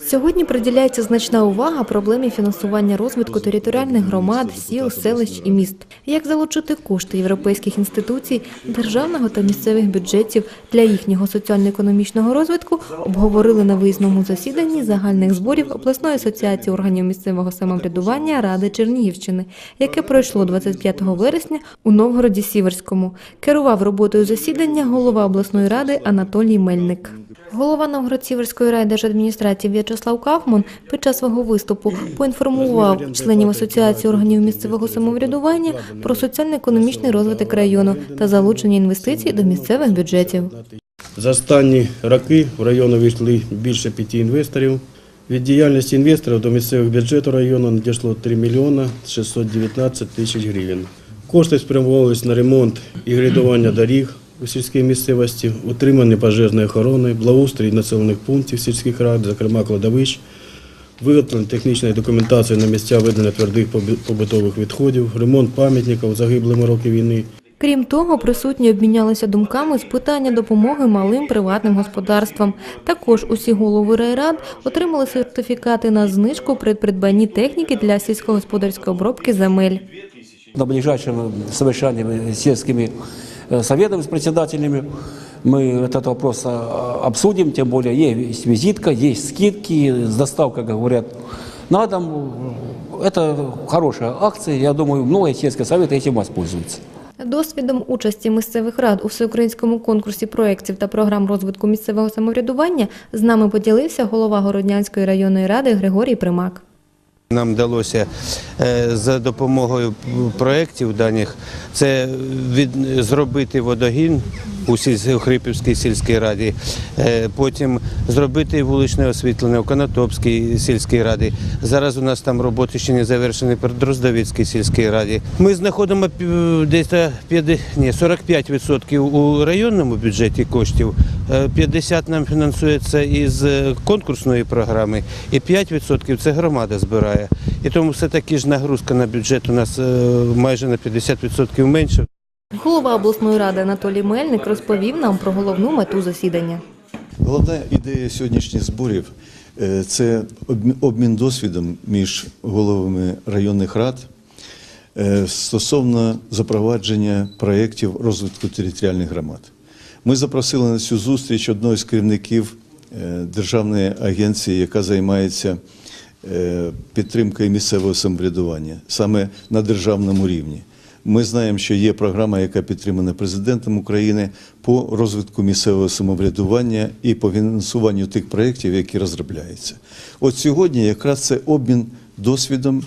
Сьогодні приділяється значна увага проблемі фінансування розвитку територіальних громад, сіл, селищ і міст. Як залучити кошти європейських інституцій, державного та місцевих бюджетів для їхнього соціально-економічного розвитку обговорили на виїзному засіданні загальних зборів обласної асоціації органів місцевого самоврядування Ради Чернігівщини, яке пройшло 25 вересня у Новгороді Сіверському. Керував роботою засідання голова обласної ради Анатолій Мельник. Голова Новгород-Сіверської райдержадміністрації В'ячеслав Кафман під час свого виступу поінформував членів асоціації органів місцевого самоврядування про соціально-економічний розвиток району та залучення інвестицій до місцевих бюджетів. За останні роки в район увійшли більше п'яти інвесторів. Від діяльності інвесторів до місцевих бюджету району надійшло 3 мільйона 619 тисяч гривень. Кошти спрямовувалися на ремонт і грейдування доріг у сільській місцевості, утримання пожежної охорони, благоустрій населених пунктів сільських рад, зокрема кладовищ, виготовлення технічної документації на місця ведення твердих побутових відходів, ремонт пам'ятників загиблим у роки війни, Крім того, присутні обмінялися думками з питання допомоги малим приватним господарствам. Також усі голови райрад отримали сертифікати на знижку при придбанні техніки для сільськогосподарської обробки земель. На ближайшем совещании с сельскими э, советами, с председателями, мы этот вопрос а, обсудим, тем более есть визитка, есть скидки, с доставкой, как говорят, на дом. Это хорошая акция, я думаю, многие сельские советы этим воспользуются. Досвідом участі місцевих рад у всеукраїнському конкурсі проєктів та програм розвитку місцевого самоврядування з нами поділився голова Городнянської районної ради Григорій Примак. Нам вдалося е, за допомогою проєктів даних зробити водогін у Хрипівській сільській раді, е, потім зробити вуличне освітлення у Конотопській сільській раді. Зараз у нас там роботи ще не завершені при Дроздовицькій сільській раді. Ми знаходимо десь та 50 ні, 45% у районному бюджеті коштів, е, 50% нам фінансується із е, конкурсної програми, і 5% це громада збирає. І тому все-таки ж нагрузка на бюджет у нас е, майже на 50% менше. Голова обласної ради Анатолій Мельник розповів нам про головну мету засідання. Головна ідея сьогоднішніх зборів е, це обмі- обмін досвідом між головами районних рад е, стосовно запровадження проєктів розвитку територіальних громад. Ми запросили на цю зустріч одного з керівників е, державної агенції, яка займається підтримкою місцевого самоврядування саме на державному рівні. Ми знаємо, що є програма, яка підтримана президентом України по розвитку місцевого самоврядування і по фінансуванню тих проєктів, які розробляються. От сьогодні якраз це обмін досвідом,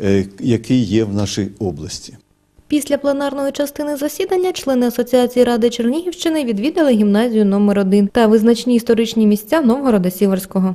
е, який є в нашій області. Після пленарної частини засідання члени Асоціації Ради Чернігівщини відвідали гімназію номер 1 та визначні історичні місця Новгорода Сіверського.